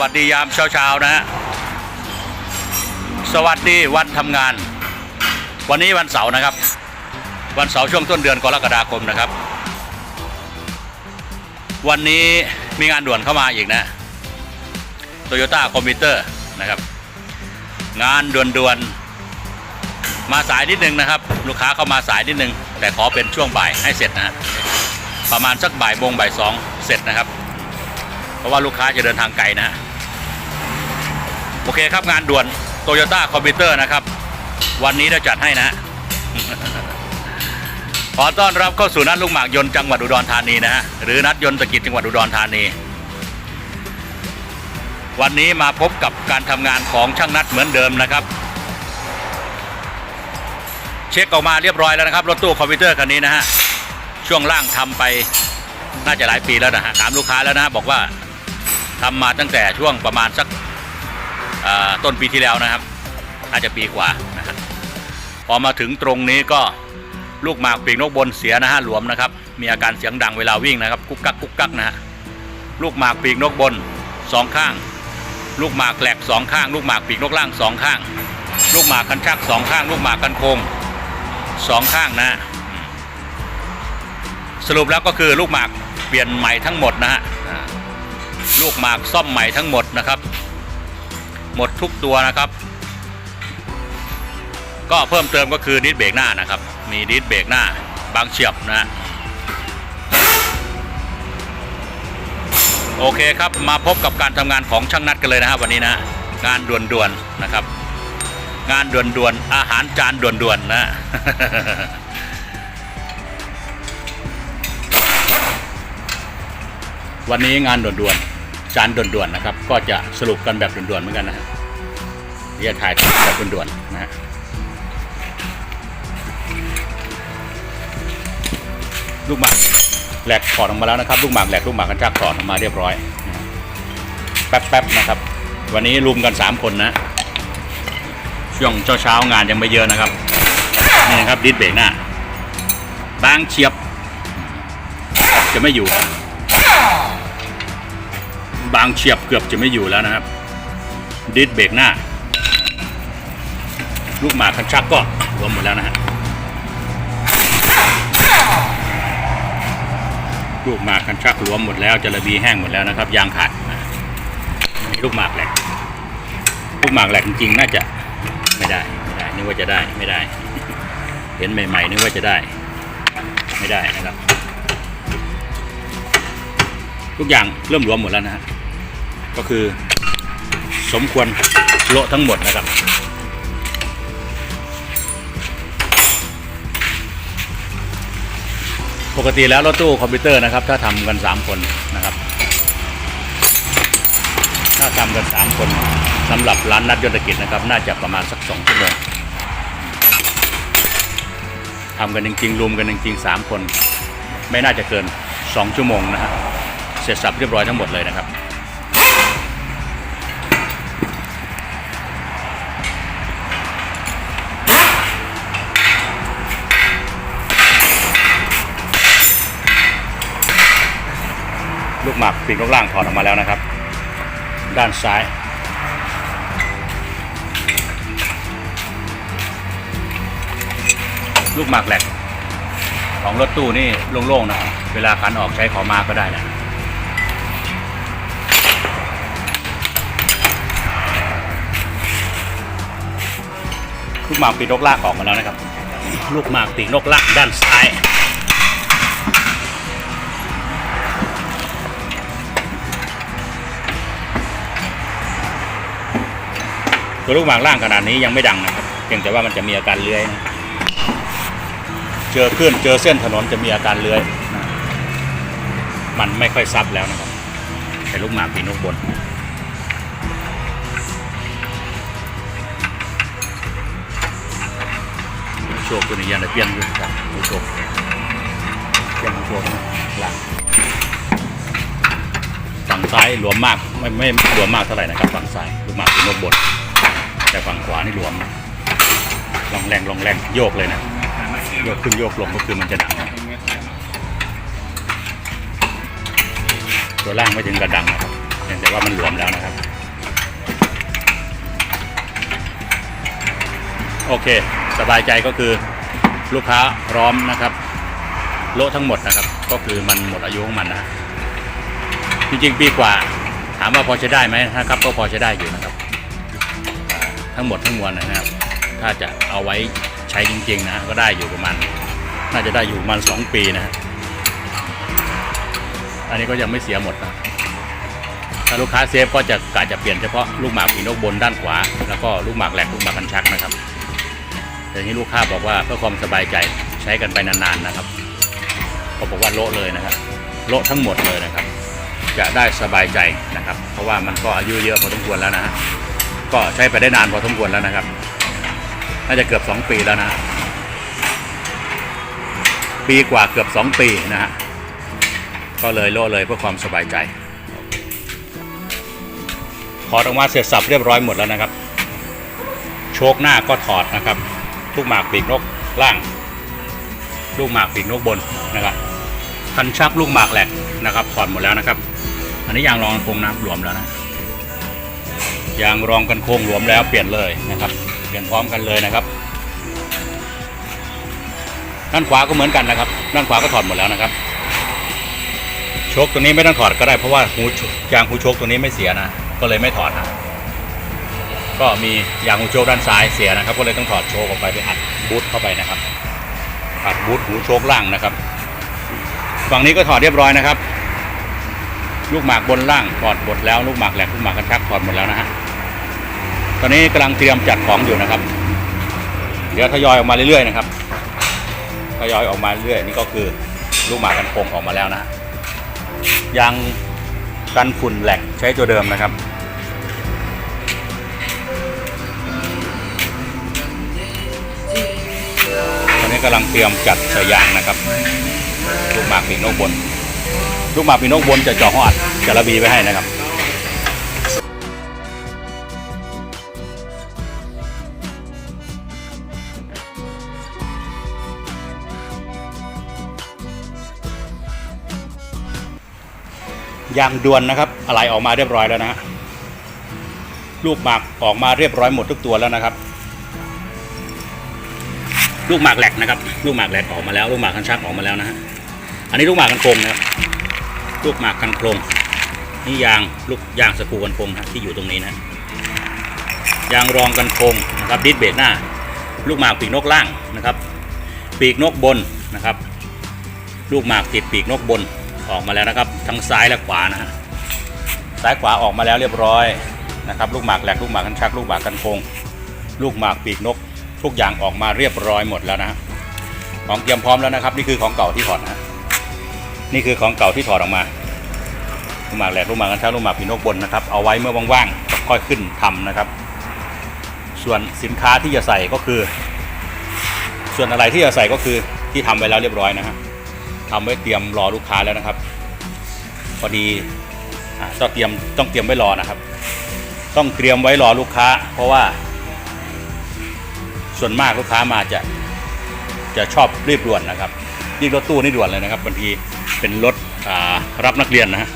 วัสดียามเช้าๆนะฮะสวัสดีวันทำงาน วันนี้วันเสาร์นะครับ วันเสาร์ช่วงต้นเดือนกรกฎาคมนะครับ วันนี้มีงานด่วนเข้ามาอีกนะโตโยต้าคอมพิวเตอร์นะครับ งานด่วนๆมาสายนิดนึงนะครับ ลูกค้าเข้ามาสายนิดนึง แต่ขอเป็นช่วงบ่ายให้เสร็จนะประมาณสักบ่ายโมงบ่ายสองเสร็จนะครับ เพราะว่าลูกค้าจะเดินทางไกลนะฮะ โอเคครับงานด่วนโตโยต้าคอมพิวเตอร์นะครับ วันนี้เราจัดให้นะ ขอต้อนรับเข้าสู่นัดลูกหมากยนต์จังหวัดอุดรธานีนะฮะหรือนัดยนต์ตะกิจจังหวัดอุดรธานี วันนี้มาพบกับการทำงานของช่างนัดเหมือนเดิมนะครับ เช็คออกมาเรียบร้อยแล้วนะครับรถตู้คอมพิวเตอร์คันนี้นะฮะช่วงล่างทำไปน่าจะหลายปีแล้วนะฮะถามลูกค้าแล้วนะบอกว่าทำมาตั้งแต่ช่วงประมาณสัก ต้นปีที่แล้วนะครับ อาจจะปีกว่านะฮะพอมาถึงตรงนี้ก็ลูกหมากปีกนกบนเสียนะฮะหลวมนะครับ มีอาการเสียงดังเวลาวิ่งนะครับ กุ๊กกักกุ๊กกักนะฮะลูกหมากปีกนกบนสองข้าง ลูกหมากแหลกสองข้าง ลูกหมากปีกนกล่างสองข้าง ลูกหมากคันชักสองข้าง ลูกหมากกันโคงสองข้างนะฮะสรุปแล้วก็คือลูกหมากเปลี่ยนใหม่ทั้งหมดนะฮะลูกหมากซ่อมใหม่ทั้งหมดนะครับ หมดทุกตัวนะครับ ก็เพิ่มเติมก็คือดิสเบรกหน้านะครับ มีดิสเบรกหน้าบางเฉียบนะฮะโอเคครับมาพบกับการทำงานของช่างนัดกันเลยนะฮะวันนี้นะ งานด่วนๆนะครับ งานด่วนๆอาหารจานด่วนๆนะวันนี้งานด่วนๆ จานด่วนๆนะครับ ก็จะสรุปกันแบบด่วนๆเหมือนกันนะฮะเรียกถ่ายแบบด่วนๆนะฮะลูกหมากแหลกถอดออกมาแล้วนะครับลูกหมากแหลกลูกหมากกันจักถอดออกมาเรียบร้อย แป๊บๆนะครับ วันนี้รุมกันสามคนนะช่วงเช้าๆงานยังไม่เยอะนะครับนี่นะครับดิสเบรกหน้าบางเฉียบจะไม่อยู่ บางเฉียบเกือบจะไม่อยู่แล้วนะครับ ดิสเบรกหน้า ลูกหมาคันชักก็รวมหมดแล้วนะฮะลูกหมากคันชักรวมหมดแล้วจระบีแห้งหมดแล้วนะครับ ยางขาดมีลูกหมากแหลกลูกหมากแหลกจริงๆน่าจะไม่ได้ไม่ได้นึกว่าจะได้ไม่ได้ เห็นใหม่ๆนึกว่าจะได้ ไม่ได้นะครับ ทุกอย่างเริ่มรวมหมดแล้วนะฮะ ก็คือ สมควรโละทั้งหมดนะครับ ปกติแล้วรถตู้คอมพิวเตอร์นะครับ ถ้าทำกัน 3 คนนะครับ ถ้าทำกัน 3 คนสำหรับร้านนัดยนตกิจนะครับ น่าจะประมาณสัก2ชั่วโมงทำกันจริงๆรวมกันจริงๆ3คน ไม่น่าจะเกิน 2 ชั่วโมงนะฮะเสร็จสับเรียบร้อยทั้งหมดเลยนะครับ ลูกหมากปีกลูกล่างถอดออกมาแล้วนะครับ ด้านซ้าย ลูกหมากแหลกของรถตู้นี่โล่งๆนะเวลาขันออกใช้ขอมาก็ได้นะลูกหมากปีกนกลากออกมาแล้วนะครับ ลูกหมากปีกนกลากด้านซ้าย ตัวลูกหมากล่างขนาดนี้ยังไม่ดังนะครับเพียงแต่ว่ามันจะมีอาการเลื้อยนะเจอคลื่นเจอเส้นถนนจะมีอาการเลื้อยนะมันไม่ค่อยซับแล้วนะครับแต่ลูกหมากปีกนกบนโชคตัวนี้ยันได้เปลี่ยนด้วยครับผู้โชคเปลี่ยนผู้ชคนะหลังฝั่งซ้ายหลวมมากไม่ไม่หลวมมากเท่าไหร่นะครับฝั่งซ้ายลูกหมากป็นนกบด แต่ฝั่งขวานี่หลวมลองแรงลองแรงโยกเลยนะ โยกขึ้นโยกลงก็คือมันจะดัง ตัวล่างไม่ถึงกระดังนะครับเพียงแต่ว่ามันหลวมแล้วนะครับ โอเค สบายใจก็คือลูกค้าพร้อมนะครับ โลทั้งหมดนะครับ ก็คือมันหมดอายุของมันนะ จริงๆปีกว่า ถามว่าพอใช้ได้ไหมนะครับ ก็พอใช้ได้อยู่นะครับ ทั้งหมดทั้งมวลนะครับ ถ้าจะเอาไว้ใช้จริง ๆ นะ ก็ได้อยู่ประมาณ น่าจะได้อยู่ประมาณสองปีนะ อันนี้ก็ยังไม่เสียหมดนะ ถ้าลูกค้าเซฟก็จะกะจะเปลี่ยนเฉพาะลูกหมากปีนกบนด้านขวา แล้วก็ลูกหมากแหลกลูกหมากคันชักนะครับแต่ทีนี้ลูกค้าบอกว่าเพื่อความสบายใจใช้กันไปนานๆนะครับเขาบอกว่าโละเลยนะครับโละทั้งหมดเลยนะครับ จะได้สบายใจนะครับ เพราะว่ามันก็อายุเยอะพอสมควรแล้วนะฮะ ก็ใช้ไปได้นานพอสมควรแล้วนะครับ น่าจะเกือบ 2 ปีแล้วนะ ปีกว่าเกือบ 2 ปีนะฮะ ก็เลยโละเลยเพื่อความสบายใจ ถอดออกมาเสร็จสับเรียบร้อยหมดแล้วนะครับ โชคหน้าก็ถอดนะครับ ลูกหมากปีกนกล่าง ลูกหมากปีกนกบนนะครับ คันชักลูกหมากแหลกนะครับ ถอดหมดแล้วนะครับ อันนี้ยางรองคงน้ำหลวมแล้วนะ ยางรองกันโค้งหลวมแล้วเปลี่ยนเลยนะครับ เปลี่ยนพร้อมกันเลยนะครับ ด้านขวาก็เหมือนกันนะครับ ด้านขวาก็ถอดหมดแล้วนะครับ โชคตัวนี้ไม่ต้องถอดก็ได้เพราะว่าหูยางหูโชคตัวนี้ไม่เสียนะ ก็เลยไม่ถอดนะก็มียางหูโชคด้านซ้ายเสียนะครับ ก็เลยต้องถอดโชคออกไปไปอัดบูทเข้าไปนะครับอัดบูทหูโชคล่างนะครับ ฝั่งนี้ก็ถอดเรียบร้อยนะครับลูกหมากบนล่างถอดหมดแล้วลูกหมากแหลกลูกหมากกระชักถอดหมดแล้วนะฮะ ตอนนี้กำลังเตรียมจัดของอยู่นะครับ เดี๋ยวทยอยออกมาเรื่อยๆนะครับทยอยออกมาเรื่อยนี่ก็คือลูกหมากันโคงออกมาแล้วนะยางกันฝุ่นแหลกใช้ตัวเดิมนะครับ ตอนนี้กำลังเตรียมจัดใส่ยางนะครับ ลูกหมากปีนกบน ลูกหมากปีนกบนจะเจาะห้ออัดจะระบีไว้ให้นะครับ ยางด่วนนะครับอะไรออกมาเรียบร้อยแล้วนะฮะลูกหมากออกมาเรียบร้อยหมดทุกตัวแล้วนะครับ ลูกหมากแหลกนะครับ ลูกหมากแหลกออกมาแล้ว ลูกหมากคันชักออกมาแล้วนะฮะอันนี้ลูกหมากกันโครงนะครับลูกหมากกันโครงนี่ยางลูกยางสกูกันโครงนะที่อยู่ตรงนี้นะยางรองกันโครงนะครับดิสเบรกหน้า ลูกหมากปีกนกล่างนะครับ ปีกนกบนนะครับ ลูกหมากติดปีกนกบน ออกมาแล้วนะครับ ทั้งซ้ายและขวานะฮะซ้ายขวาออกมาแล้วเรียบร้อยนะครับลูกหมากแหลกลูกหมากคันชักลูกหมากกันคงลูกหมากปีกนก ทุกอย่างออกมาเรียบร้อยหมดแล้วนะฮะของเตรียมพร้อมแล้วนะครับ นี่คือของเก่าที่ถอดนะนี่คือของเก่าที่ถอดออกมาลูกหมากแหลกลูกหมากกันชักลูกหมากปีกนกบนนะครับเอาไว้เมื่อว่างๆค่อยขึ้นทำนะครับ ส่วนสินค้าที่จะใส่ก็คือ ส่วนอะไรที่จะใส่ก็คือที่ทำไว้แล้วเรียบร้อยนะฮะ ทำไว้เตรียมรอลูกค้าแล้วนะครับ พอดีต้องเตรียมต้องเตรียมไว้รอนะครับ ต้องเตรียมไว้รอลูกค้า เพราะว่า ส่วนมากลูกค้ามาจะจะชอบรีบด่วนนะครับยิ่รถตู้นี่ด่วนเลยนะครับบางทีเป็นรถรับนักเรียนนะฮะ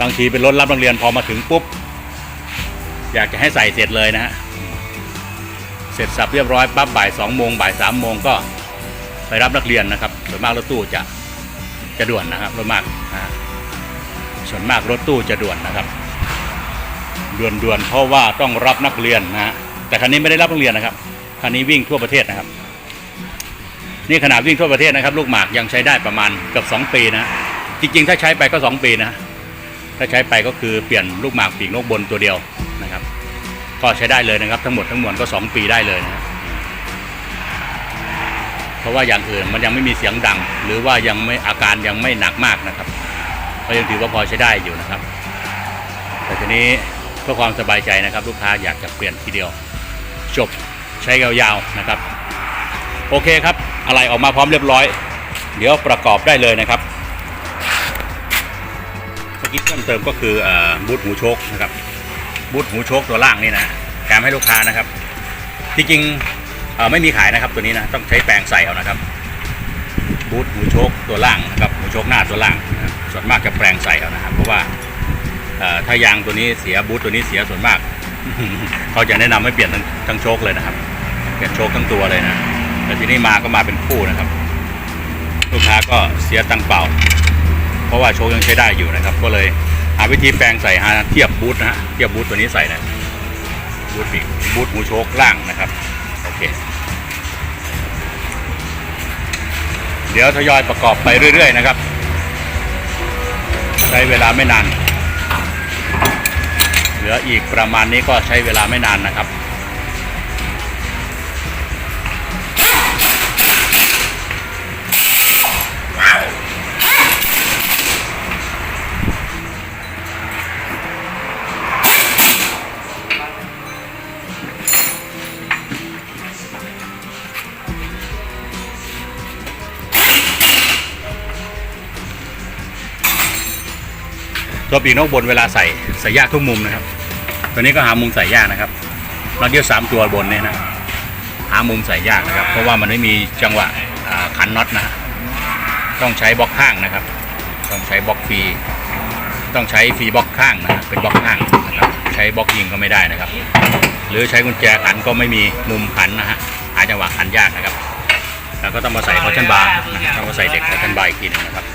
บางทีเป็นรถรับนักเรียนพอมาถึงปุ๊บ อยากจะให้ใส่เสร็จเลยนะฮะเสร็จสับเรียบร้อยปั๊บบ่ายสองโมงบ่ายสามโมงก็ไปรับนักเรียนนะครับ ส่วนมากรถตู้จะจะด่วนนะครับรถมากนะส่วนมากรถตู้จะด่วนนะครับ ด่วนด่วนเพราะว่าต้องรับนักเรียนนะฮะแต่คันนี้ไม่ได้รับโรงเรียนนะครับคันนี้วิ่งทั่วประเทศนะครับ นี่ขนาดวิ่งทั่วประเทศนะครับ ลูกหมากยังใช้ได้ประมาณเกือบ2ปีนะจริงๆ ถ้าใช้ไปก็ 2 ปีนะถ้าใช้ไปก็คือเปลี่ยนลูกหมากปีกนกบนตัวเดียวนะครับ ก็ใช้ได้เลยนะครับ ทั้งหมดทั้งมวลก็ 2 ปีได้เลยนะ เพราะว่าอย่างอื่นมันยังไม่มีเสียงดัง หรือว่ายังไม่อาการยังไม่หนักมากนะครับ ก็ยังถือว่าพอใช้ได้อยู่นะครับ แต่ทีนี้เพื่อความสบายใจนะครับ ลูกค้าอยากจะเปลี่ยนทีเดียว จบใช้ยาวๆนะครับ โอเคครับอะไรออกมาพร้อมเรียบร้อย เดี๋ยวประกอบได้เลยนะครับเมื่อกี้เพิ่มเติมก็คืออบูทหูโชคนะครับบูทหูโชคตัวล่างนี่นะแถมให้ลูกค้านะครับ จริงๆ ไม่มีขายนะครับตัวนี้นะต้องใช้แปรงใส่เอานะครับ บูทหูโชคตัวล่างนะครับหูโชคหน้าตัวล่างส่วนมากจะแปรงใส่เอานะครับ เพราะว่าถ้ายางตัวนี้เสียบูทตัวนี้เสียส่วนมาก เขาจะแนะนำให้เปลี่ยนทั้งทั้งโชคเลยนะครับเปลี่ยนโชคทั้งตัวเลยนะแต่ทีนี้มาก็มาเป็นคู่นะครับ ลูกค้าก็เสียตังเปล่า เพราะว่าโชคยังใช้ได้อยู่นะครับ ก็เลยหาวิธีแปลงใส่หาเทียบบูทนะฮะเทียบบูทตัวนี้ใส่นะบูทปีกบูทหูโชคล่างนะครับ เค เดี๋ยวทยอยประกอบไปเรื่อย ๆ นะครับ ใช้เวลาไม่นาน เหลืออีกประมาณนี้ก็ใช้เวลาไม่นานนะครับ ตัวปีกนกบนเวลาใส่ใส่ยากทุกมุมนะครับ ตัวนี้ก็หามุมใส่ยากนะครับน็อตเดียวสามตัวบนเนี่ยนะหามุมใส่ยากนะครับ เพราะว่ามันไม่มีจังหวะขันน็อตนะต้องใช้บล็อกข้างนะครับ ต้องใช้บล็อกฟรีต้องใช้ฟรีบล็อกข้างนะเป็นบล็อกข้างนะครับใช้บล็อกยิงก็ไม่ได้นะครับ หรือใช้กุญแจขันก็ไม่มีมุมขันนะฮะหาจังหวะขันยากนะครับ แล้วก็ต้องมาใส่คอชันบาร์ต้องมาใส่เด็กคอชันบาร์อีกทีนึงนะครับ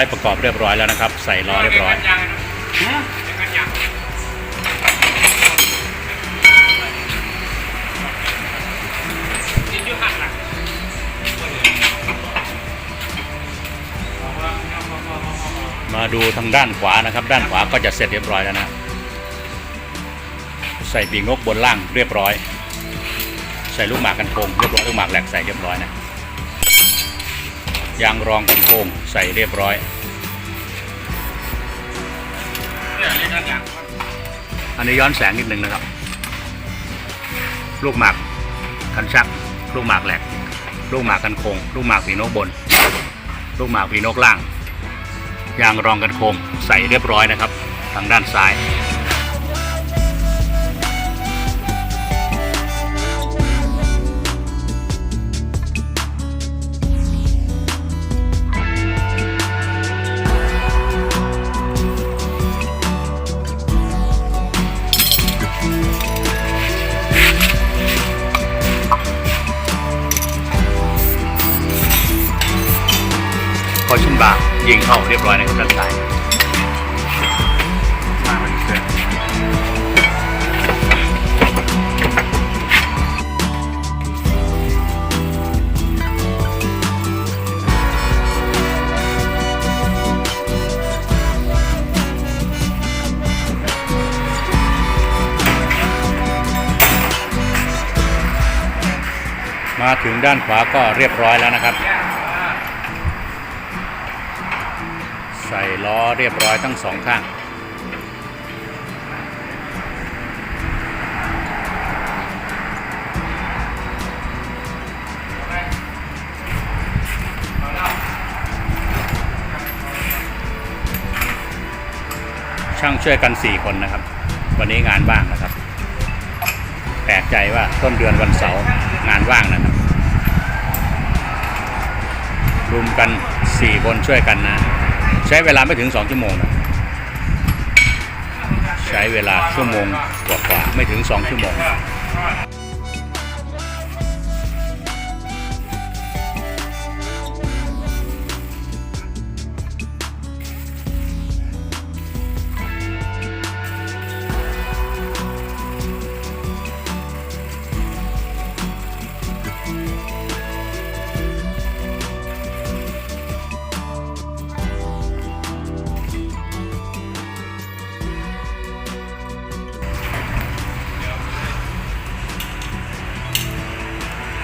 ายประกอบเรียบร้อยแล้วนะครับ ใส่ล้อเรียบร้อยมาดูทางด้านขวานะครับ ด้านขวาก็จะเสร็จเรียบร้อยแล้วนะ ใส่ปีกนกบนล่างเรียบร้อย ใส่ลูกหมากกันโคงเรียบร้อยลูกหมากแหลกใส่เรียบร้อยนะ ยางรองกันโคงใส่เรียบร้อยอันนี้ย้อนแสงนิดนึงนะครับ ลูกหมากคันชัก ลูกหมากแหลก ลูกหมากกันโคง ลูกหมากปีนกบน ลูกหมากปีนกล่าง ยางรองกันโคมใส่เรียบร้อยนะครับ ทางด้านซ้าย ยิงเข้าเรียบร้อยนะครับด้านซ้ายมาถึงด้านขวาก็เรียบร้อยแล้วนะครับ ส่ล้อเรียบร้อยทั้งสองข้างช่างช่วยกัน 4 คนนะครับ วันนี้งานว่างนะครับ แปลกใจว่าต้นเดือนวันเสาร์งานว่างนะครับรวมกัน 4 คนช่วยกันนะ ใช้เวลาไม่ถึงสองชั่วโมงนะใช้เวลาชั่วโมงกว่าๆไม่ถึงสองชั่วโมง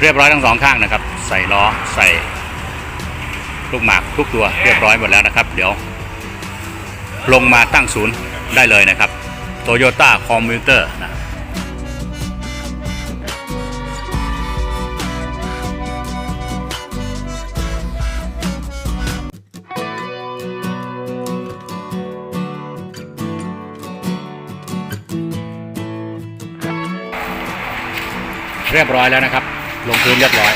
เรียบร้อยทั้งสองข้างนะครับ ใส่ล้อใส่ลูกหมากทุกตัวเรียบร้อยหมดแล้วนะครับ เดี๋ยว ลงมาตั้งศูนย์ได้เลยนะครับโตโยต้าคอมพิวเตอร์นะเรียบร้อยแล้วนะครับ ลงพื้นเรียบร้อย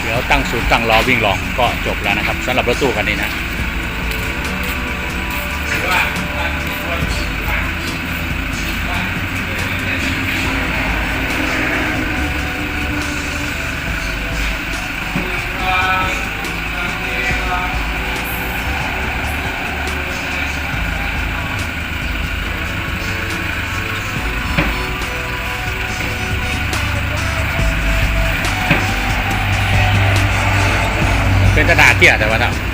เดี๋ยวตั้งศูนย์ตั้งล้อวิ่งลองก็จบแล้วนะครับสำหรับรถตู้คันนี้นะ เป็นกระดาษเตี้ยแต่ว่าเนาะ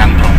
ถนน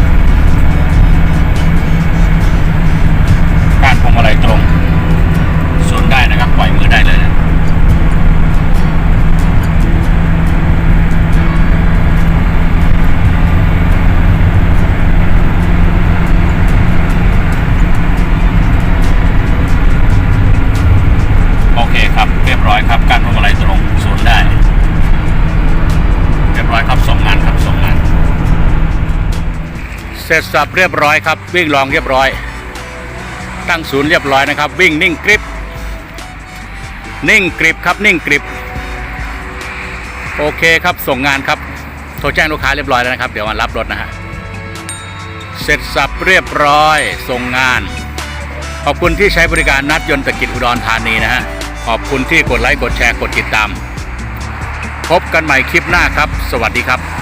สับเรียบร้อยครับ วิ่งลองเรียบร้อย ตั้งศูนย์เรียบร้อยนะครับ วิ่งนิ่งกริบนิ่งกริบครับนิ่งกริบโอเคครับส่งงานครับโทรแจ้งลูกค้าเรียบร้อยแล้วนะครับ เดี๋ยวมารับรถนะฮะเสร็จสับเรียบร้อย ส่งงาน ขอบคุณที่ใช้บริการนัดยนต์ตะกิจอุดรธานีนะฮะขอบคุณที่กดไลค์กดแชร์กดติดตาม พบกันใหม่คลิปหน้าครับ สวัสดีครับ